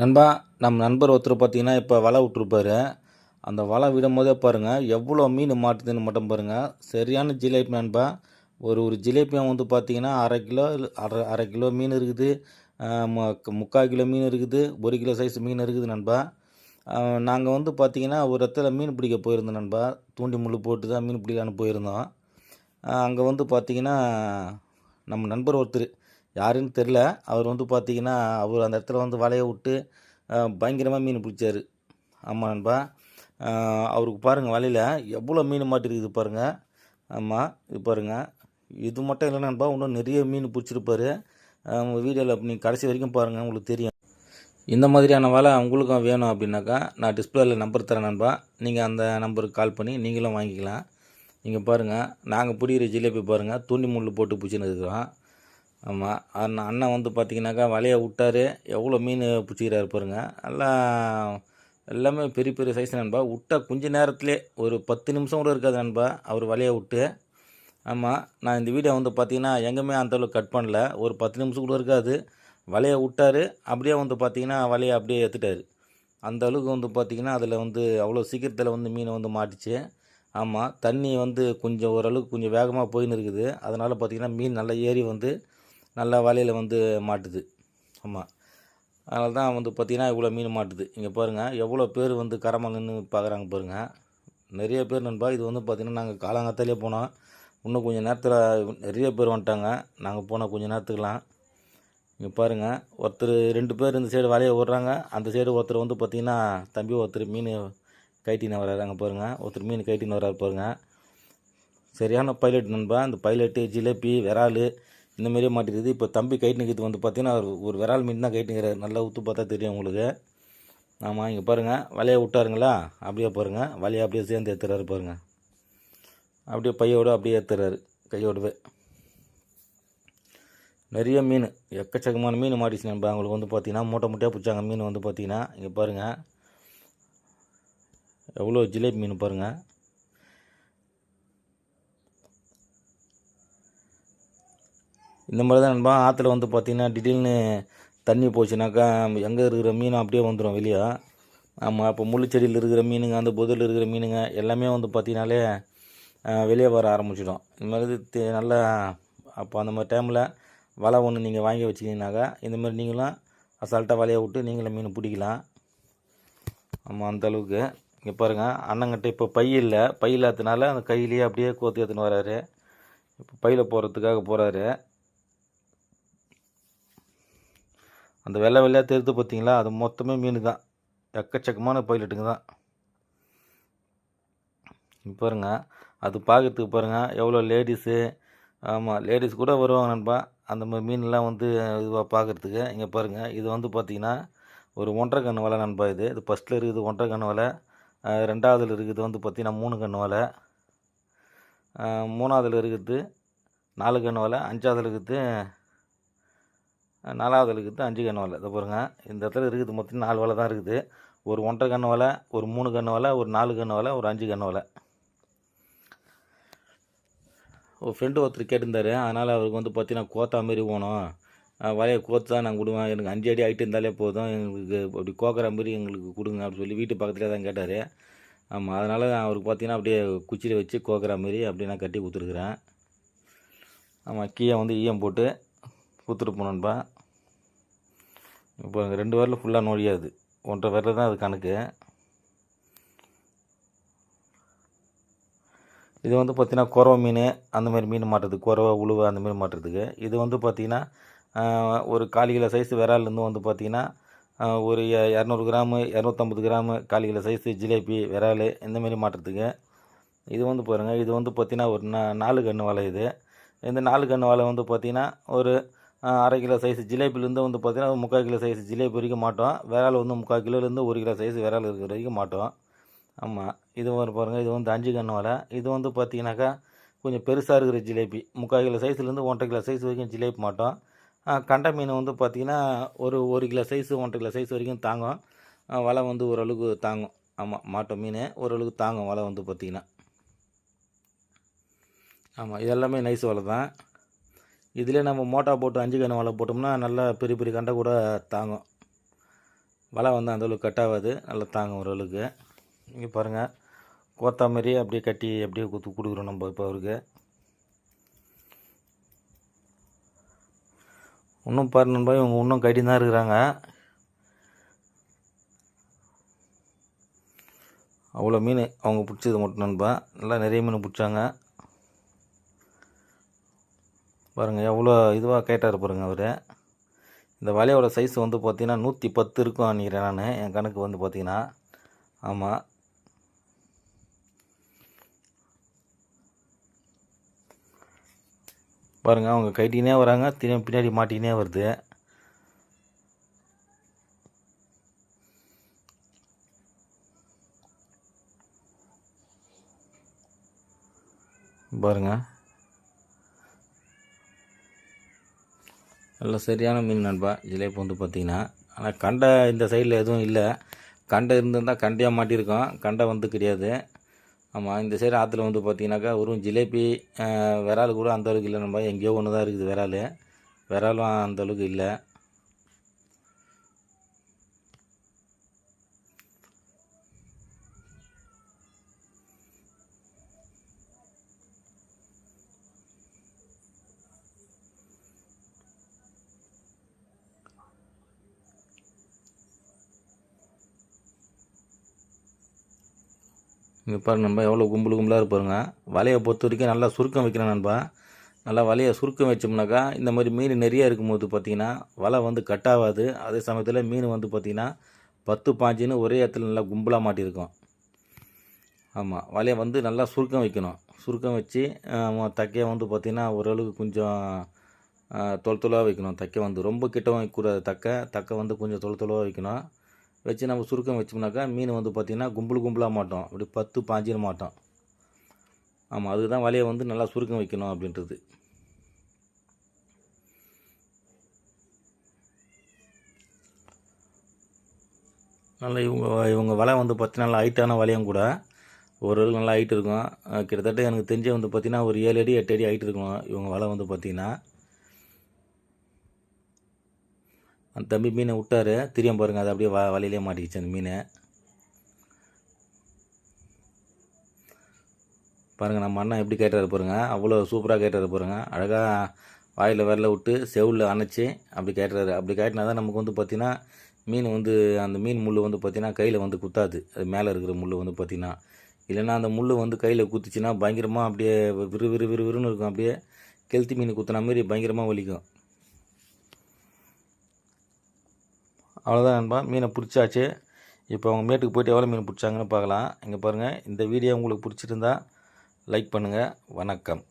நண்பா நம்ம நண்பர் ஒருத்தர் பார்த்தீங்கன்னா இப்போ வலை விட்ருப்பாரு அந்த வலை விடும் போதே பாருங்கள் எவ்வளோ மீன் மாட்டுதுன்னு மட்டும் பாருங்கள் சரியான ஜிலேபி நண்பா. ஒரு ஒரு ஜிலேபியும் வந்து பார்த்தீங்கன்னா அரை கிலோ அரை அரை கிலோ மீன் இருக்குது. முக்கால் கிலோ மீன் இருக்குது. ஒரு கிலோ சைஸ் மீன் இருக்குது நண்பா. நாங்கள் வந்து பார்த்திங்கன்னா ஒரு இடத்துல மீன் பிடிக்க போயிருந்தோம் நண்பா. தூண்டி முள் போட்டு தான் மீன் பிடிக்கலான்னு போயிருந்தோம். அங்கே வந்து பார்த்தீங்கன்னா நம்ம நண்பர் ஒருத்தர் யாருன்னு தெரில அவர் வந்து பார்த்தீங்கன்னா அவர் அந்த இடத்துல வந்து வலையை விட்டு பயங்கரமாக மீன் பிடிச்சாரு. ஆமாம் நண்பா. அவருக்கு பாருங்கள் வலையில் எவ்வளோ மீன் மாட்டிருக்குது பாருங்கள் ஆமாம் இது பாருங்கள் இது மட்டும் இல்லை நண்பா இன்னும் நிறைய மீன் பிடிச்சிருப்பாரு. வீடியோவில் நீங்கள் கடைசி வரைக்கும் பாருங்கள் உங்களுக்கு தெரியும். இந்த மாதிரியான வலை உங்களுக்கும் வேணும் அப்படின்னாக்கா நான் டிஸ்பிளேயில் நம்பர் தரேன் நண்பா. நீங்கள் அந்த நம்பருக்கு கால் பண்ணி நீங்களும் வாங்கிக்கலாம். நீங்கள் பாருங்கள் நாங்கள் பிடிக்கிற ஜிலேபி பாருங்கள் தூண்டி முள் போட்டு பிடிச்சின்னு இருக்கிறோம். ஆமாம் அண்ணன் அண்ணன் வந்து பார்த்தீங்கன்னாக்கா வலையை விட்டாரு. எவ்வளோ மீன் பிடிச்சிக்கிறாரு பாருங்க. எல்லாம் எல்லாமே பெரிய பெரிய சைஸ் நண்பா. விட்டா கொஞ்ச நேரத்திலே ஒரு பத்து நிமிஷம் கூட இருக்காது நண்பா. அவர் வலையை விட்டு. ஆமாம் நான் இந்த வீடியோ வந்து பார்த்தீங்கன்னா எங்கேயுமே அந்தளவுக்கு கட் பண்ணல. ஒரு பத்து நிமிஷம் கூட இருக்காது. வலையை விட்டாரு. அப்படியே வந்து பார்த்தீங்கன்னா வலையை அப்படியே எடுத்துட்டார் அந்த அளவுக்கு வந்து பார்த்திங்கன்னா அதில் வந்து அவ்வளோ சீக்கிரத்தில் வந்து மீன் வந்து மாட்டிச்சு. ஆமாம் தண்ணி வந்து கொஞ்சம் ஓரளவுக்கு கொஞ்சம் வேகமாக போயின்னு இருக்குது. அதனால் பார்த்தீங்கன்னா மீன் நல்லா ஏறி வந்து நல்லா வலையில் வந்து மாட்டுது. ஆமாம் அதனால தான் வந்து பார்த்திங்கன்னா இவ்வளோ மீன் மாட்டுது. இங்கே பாருங்கள் எவ்வளோ பேர் வந்து கரமாக நின்று பார்க்குறாங்க பாருங்கள் நிறைய பேர் நண்பா இது வந்து பார்த்திங்கன்னா நாங்கள் காலாங்கத்தாலே போனோம். இன்னும் கொஞ்சம் நேரத்தில் நிறைய பேர் வந்துட்டாங்க. நாங்கள் போனால் கொஞ்சம் நேரத்துக்குலாம் இங்கே பாருங்கள் ஒருத்தர் ரெண்டு பேர் இந்த சைடு வலையை விட்றாங்க அந்த சைடு ஒருத்தர் வந்து பார்த்திங்கன்னா தம்பி ஒருத்தர் மீன் கைட்டின்னு வர்றாரு அங்கே பாருங்கள் ஒருத்தர் மீன் கைட்டின்னு வர்றாரு பாருங்கள் சரியான பைலட் நண்பா. அந்த பைலட்டு ஜிலேபி விரால் இந்த மாதிரியே மாட்டிருக்குது. இப்போ தம்பி கைட்டுனுக்குது வந்து பார்த்தீங்கன்னா ஒரு ஒரு விரால் மீன் தான் கைட்டுங்கிறாரு நல்லா ஊற்று பார்த்தா தெரியும் உங்களுக்கு. ஆமாம் இங்கே பாருங்கள் வலையை விட்டாருங்களா? அப்படியே பாருங்கள் வலையை அப்படியே சேர்ந்து ஏற்றுறாரு பாருங்கள் அப்படியே பையோட அப்படியே ஏற்றுறாரு கையோடவே. நிறைய மீன் எக்கச்சக்கமான மீன் மாட்டிச்சு நண்பா. அவங்களுக்கு வந்து பார்த்தீங்கன்னா மூட்டை மூட்டையாக பிடிச்சாங்க. மீன் வந்து பார்த்தீங்கன்னா இங்கே பாருங்கள் எவ்வளோ ஜிலேபி மீன் பாருங்கள் இந்த மாதிரி தான் நண்பா. ஆற்றுல வந்து பார்த்திங்கன்னா திடீர்னு தண்ணி போச்சுனாக்கா எங்கே இருக்கிற மீன் அப்படியே வந்துடும் வெளியே. ஆமாம் அப்போ முள்ளுச்செடியில் இருக்கிற மீனுங்க அந்த புதரில் இருக்கிற மீனுங்க எல்லாமே வந்து பார்த்திங்கனாலே வெளியே வர ஆரம்பிச்சிடும். இந்த மாதிரி நல்லா அப்போ அந்த மாதிரி டைமில் வலை ஒன்று நீங்கள் வாங்கி வச்சிங்கனாக்கா இந்த மாதிரி நீங்களும் அசால்ட்டாக வலையை விட்டு நீங்களும் மீன் பிடிக்கலாம். ஆமாம் அந்த அளவுக்கு. இங்கே பாருங்கள் அண்ணங்கிட்ட இப்போ பை இல்லை. பை இல்லாததுனால அந்த கையிலேயே அப்படியே கோத்து எடுத்துன்னு வராரு. இப்போ பையில் போகிறதுக்காக போகிறாரு அந்த வெள்ளை வெள்ளையாக தெரிந்து பார்த்தீங்களா அது மொத்தமே மீன் தான் எக்கச்சக்கமான பைலட்டுங்க தான் இங்க பாருங்க. அது பார்க்கறதுக்கு பாருங்கள் எவ்வளோ லேடிஸு ஆமாம் லேடிஸ் கூட வருவாங்க நண்பா. அந்த மாதிரி மீன்லாம் வந்து இதுவாக பார்க்குறதுக்கு இங்கே பாருங்கள் இது வந்து பார்த்திங்கன்னா ஒரு ஒன்றரை கன்று வலை நண்பா இது. இது ஃபஸ்ட்டில் இருக்குது ஒன்றரை கன்று வலை. ரெண்டாவதில் இருக்குது வந்து பார்த்திங்கன்னா மூணு கன்று வலை. மூணாவதில் இருக்குது நாலு கன்று வலை. அஞ்சாவதில் இருக்குது நாலாவது இருக்குது அஞ்சு கன்று வலை. இதை பாருங்க இந்த இடத்துல இருக்குது மொத்தம் நாலு வலை தான் இருக்குது. ஒரு ஒன்றரை கன்று வலை ஒரு மூணு கன்று வலை ஒரு நாலு கன்று வலை ஒரு அஞ்சு கன்று வலை. ஒரு ஃப்ரெண்டு ஒருத்தர் கேட்டிருந்தார் அதனால் அவருக்கு வந்து பார்த்தீங்கன்னா கோத்தா மாரி போகணும். வலையை கோத்து தான் நான் கொடுவேன். எனக்கு அஞ்சு அடி ஆகிட்டு இருந்தாலே போதும். எங்களுக்கு அப்படி கோக்கிற மாதிரி எங்களுக்கு கொடுங்க அப்படின்னு சொல்லி வீட்டு பக்கத்துலேயே தான் கேட்டார். ஆமாம் அதனால் அவருக்கு பார்த்தீங்கன்னா அப்படியே குச்சியில் வச்சு கோக்கிற மாதிரி அப்படியே நான் கட்டி கொடுத்துருக்குறேன். ஆமாம் கீழே வந்து ஈயம் போட்டு கொடுத்துட்டு போனோன்பா இப்போ ரெண்டு வரல ஃபுல்லாக நொழியாது. ஒன்றரை வரல தான் அது கணக்கு. இது வந்து பார்த்திங்கன்னா குறவை மீன் அந்தமாரி மீன் மாட்டுறதுக்கு குறவை உழுவை அந்தமாரி மாட்டுறதுக்கு. இது வந்து பார்த்திங்கன்னா ஒரு காலி கிலோ சைஸ் விரால்லேருந்து வந்து பார்த்திங்கன்னா ஒரு இரநூறு கிராமு இரநூத்தம்பது கிராமு காலி கிலோ சைஸு ஜிலேபி விரால் இந்தமாரி மாட்டுறதுக்கு. இது வந்து பாருங்கள் இது வந்து பார்த்திங்கன்னா ஒரு நா நாலு கன்று வலை இது. இந்த நாலு கன்று வலை வந்து பார்த்திங்கன்னா ஒரு அரை கிலோ சைஸ் ஜிலேபிலேருந்து வந்து பார்த்திங்கன்னா முக்கால் கிலோ சைஸ் ஜிலேபி வரைக்கும் மாட்டோம். விரால் வந்து முக்கால் கிலோலேருந்து ஒரு கிலோ சைஸ் விரால் இருக்கிற வரைக்கும் மாட்டோம். ஆமாம் இது ஒரு பாருங்கள் இது வந்து அஞ்சு கன்று வலை. இது வந்து பார்த்தீங்கன்னாக்கா கொஞ்சம் பெருசாக இருக்கிற ஜிலேபி. முக்கால் கிலோ சைஸ்லேருந்து ஒன்றரை கிலோ சைஸ் வரைக்கும் ஜிலேபி மாட்டோம். கண்டை மீன் வந்து பார்த்தீங்கன்னா ஒரு ஒரு கிலோ சைஸு ஒன்றரை கிலோ சைஸ் வரைக்கும் தாங்கும். வலை வந்து ஓரளவுக்கு தாங்கும். ஆமாம் மாட்டை மீன் ஓரளவுக்கு தாங்கும் வலை வந்து பார்த்தீங்கன்னா. ஆமாம் இது எல்லாமே நைஸ் வலை தான். இதிலே நம்ம மோட்டா போட்டு அஞ்சு கன்று வலை போட்டோம்னா நல்லா பெரிய பெரிய கண்டை கூட தாங்கும். வலை வந்து அந்தளவுக்கு கட் ஆகாது நல்லா தாங்கும் ஓரளவுக்கு. இங்கே பாருங்கள் கோத்தாமரி அப்படியே கட்டி அப்படியே குத்து கொடுக்குறோம் நம்ம இப்போ அவருக்கு. இன்னும் பாரு நண்பா இவங்க இன்னும் கட்டி தான் இருக்கிறாங்க. அவ்வளோ மீன் அவங்க பிடிச்சது மட்டும் நண்பா. நல்லா நிறைய மீன் பிடிச்சாங்க. பாருங்கள் எவ்வளோ இதுவாக கேட்டார் பாருங்கள் அவர். இந்த வலையோட சைஸ் வந்து பார்த்திங்கன்னா நூற்றி பத்து இருக்கும் நினைக்கிறேன் நான். என் கணக்கு வந்து பார்த்திங்கன்னா ஆமாம் பாருங்கள் அவங்க கைட்டினே வராங்க. திரும்பி பின்னாடி மாட்டிக்கினே வருது. பாருங்கள் நல்ல சரியான மீன் நண்பா. ஜிலேபி வந்து பார்த்தீங்கன்னா ஆனால் கண்டை இந்த சைடில் எதுவும் இல்லை. கண்டை இருந்திருந்தால் கண்டையாக மாட்டியிருக்கோம். கண்டை வந்து கிடையாது. ஆமாம் இந்த சைடு ஆற்றுல வந்து பார்த்தீங்கன்னாக்கா வெறும் ஜிலேபி விரால் கூட அந்த அளவுக்கு இல்லை நண்பா. எங்கேயோ ஒன்று தான் இருக்குது விரால் விராலும் அந்த அளவுக்கு இல்லை. இங்கே பாரு நண்பா எவ்வளோ கும்பல் கும்பலாக இருப்பாருங்க வலையை பொறுத்த வரைக்கும் நல்லா சுருக்கம் வைக்கிறேன் நண்பா. நல்லா வலையை சுருக்கம் வச்சோம்னாக்கா இந்த மாதிரி மீன் நிறையா இருக்கும்போது பார்த்தீங்கன்னா வலை வந்து கட்டாகாது அதே சமயத்தில் மீன் வந்து பார்த்திங்கன்னா பத்து பாஞ்சுன்னு ஒரே இடத்துல நல்லா கும்பலாக மாட்டியிருக்கும். ஆமாம் வலையை வந்து நல்லா சுருக்கம் வைக்கணும். சுருக்கம் வச்சு தக்கையை வந்து பார்த்திங்கன்னா ஓரளவுக்கு கொஞ்சம் தொல் தொலாக வைக்கணும். தக்கை வந்து ரொம்ப கிட்டவும் வைக்கக்கூடாது. தக்கை தக்கை வந்து கொஞ்சம் தொல் தொலாக வைக்கணும். வச்சு நம்ம சுருக்கம் வச்சோம்னாக்கா மீன் வந்து பார்த்திங்கன்னா கும்பல் கும்பலாக மாட்டோம். அப்படி பத்து பாஞ்சிட மாட்டோம். ஆமாம் அதுக்கு தான் வலையை வந்து நல்லா சுருக்கம் வைக்கணும் அப்படின்றது. நல்லா இவங்க இவங்க வலை வந்து பார்த்தீங்கன்னா நல்லா ஹைட்டான வலையும் கூட ஓரளவுக்கு நல்லா ஹைட் இருக்கும். கிட்டத்தட்ட எனக்கு தெரிஞ்ச வந்து பார்த்திங்கன்னா ஒரு ஏழு அடி எட்டு அடி ஹைட் இருக்கும். இவங்க வலை வந்து பார்த்தீங்கன்னா அந்த தம்பி மீனை விட்டாரு. திரும்ப பாருங்க அது அப்படியே வ வலையிலே மாட்டிக்கிச்சு அந்த மீனை. பாருங்கள் நம்ம அண்ணன் எப்படி கேட்டாரு பாருங்கள் அவ்வளோ சூப்பராக கேட்டாரு பாருங்கள் அழகாக வாயில் விரல விட்டு செவில் அணைச்சி அப்படி கேட்டுறாரு அப்படி கேட்டினா தான் நமக்கு வந்து பார்த்திங்கன்னா மீன் வந்து அந்த மீன் முள் வந்து பார்த்திங்கன்னா கையில் வந்து குத்தாது. அது மேலே இருக்கிற முள் வந்து பார்த்திங்கன்னா இல்லைன்னா அந்த முள் வந்து கையில் குத்துச்சுன்னா பயங்கரமாக அப்படியே விறு விறு விறு விறுன்னு இருக்கும். அப்படியே கெளுத்தி மீன் குத்துன மாதிரி பயங்கரமாக வலிக்கும். அவ்வளோதான் நண்பா. மீனை பிடிச்சாச்சு. இப்போ அவங்க மேட்டுக்கு போயிட்டு எவ்வளோ மீன் பிடிச்சாங்கன்னு பார்க்கலாம். இங்கே பாருங்கள் இந்த வீடியோ உங்களுக்கு பிடிச்சிருந்தா லைக் பண்ணுங்கள் வணக்கம்.